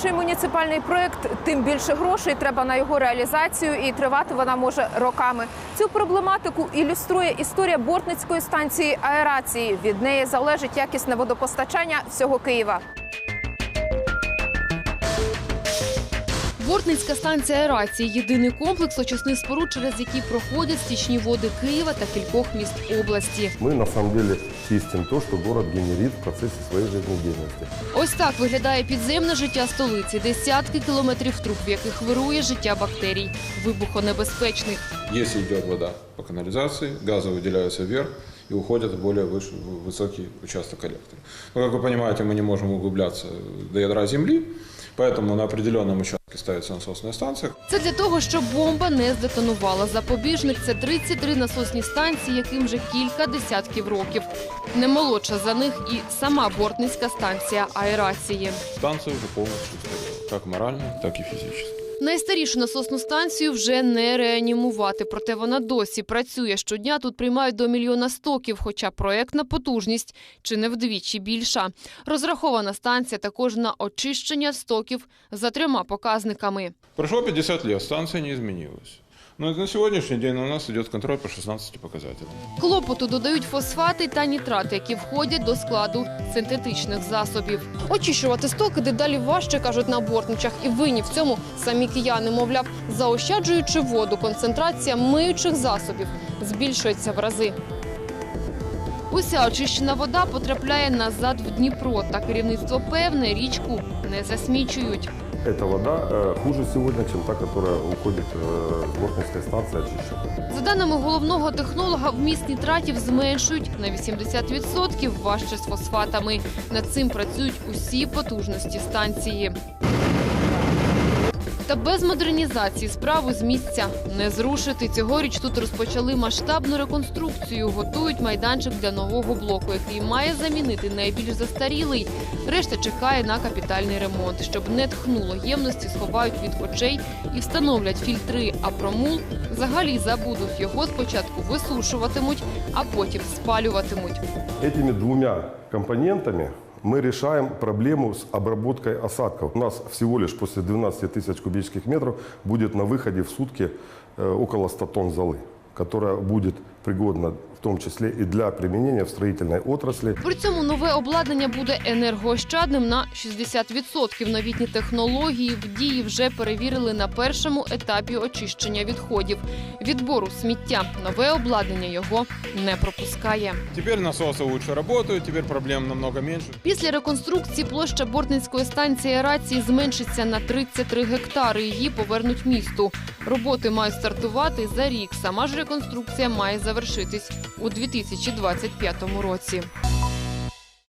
більший муніципальний проект, тим більше грошей треба на його реалізацію, і тривати вона може роками. Цю проблематику ілюструє історія бортницької станції аерації. Від неї залежить якісне водопостачання всього Києва. Бортницька станція аерації єдиний комплекс очисних споруд, через які проходять стічні води Києва та кількох міст області. Мы на самом деле чистим то, что город генерит в процессе своей жизнедеятельности. Ось так виглядає підземне життя столиці. Десятки кілометрів труб, в яких вирує життя бактерій, вибухонебезпечних. Если идет вода по канализации, газы выделяются вверх и уходят в более выш- в высокий участок коллектора. Но, как вы понимаете, мы не можем углубляться до ядра Земли, поэтому на определенном участке ставится насосная станция. Це для того, щоб бомба не здетонувала. Запобіжник це 33 насосні станції, яким вже кілька десятків років. Не молодша за них і сама бортницька станція аерації. Станция уже полностью устарела, как морально, так и физически. Найстарішу насосну станцію вже не реанімувати, проте вона досі працює. Щодня тут приймають до мільйона стоків, хоча проєктна потужність чи не вдвічі більша. Розрахована станція також на очищення стоків за трьома показниками. Пройшло 50 років, станція не изменилась. Но на сегодняшний день у нас идет контроль по 16 показателям. Клопоту додають фосфати та нітрати, які входять до складу синтетичних засобів. Очищувати стоки дедалі важче, кажуть на бортничах, і винні в цьому самі кияни. Мовляв, заощаджуючи воду, концентрація миючих засобів збільшується в рази. Уся очищена вода потрапляє назад в Дніпро. Та керівництво певне річку не засмічують. Эта вода э, хуже сегодня, чем та, которая уходит э, с Бортницкой станции очищена. За даними головного технолога, вміст нітратів зменшують на 80% важче з фосфатами. Над цим працюють усі потужності станції. Та без модернізації справу з місця не зрушити. Цьогоріч тут розпочали масштабну реконструкцію. Готують майданчик для нового блоку, який має замінити найбільш застарілий. Решта чекає на капітальний ремонт. Щоб не тхнуло ємності, сховають від очей і встановлять фільтри. А про мул взагалі забудуть. Його спочатку висушуватимуть, а потім спалюватимуть. Этими двумя компонентами мы решаем проблему с обработкой осадков. У нас всего лишь после 12 тысяч кубических метров будет на выходе в сутки э, около 100 тонн золы, которая будет пригодна в том числе и для применения в строительной отрасли. При цьому нове обладнання буде енергоощадним на 60%. Новітні технології в дії вже перевірили на першому етапі очищення відходів. Відбору сміття. Нове обладнання його не пропускає. Теперь насосы лучше работают, теперь проблем намного меньше. Після реконструкції площа Бортницької станції аерації зменшиться на 33 гектари. Її повернуть місту. Роботи мають стартувати за рік. Сама ж реконструкція має завершитись у 2025 році.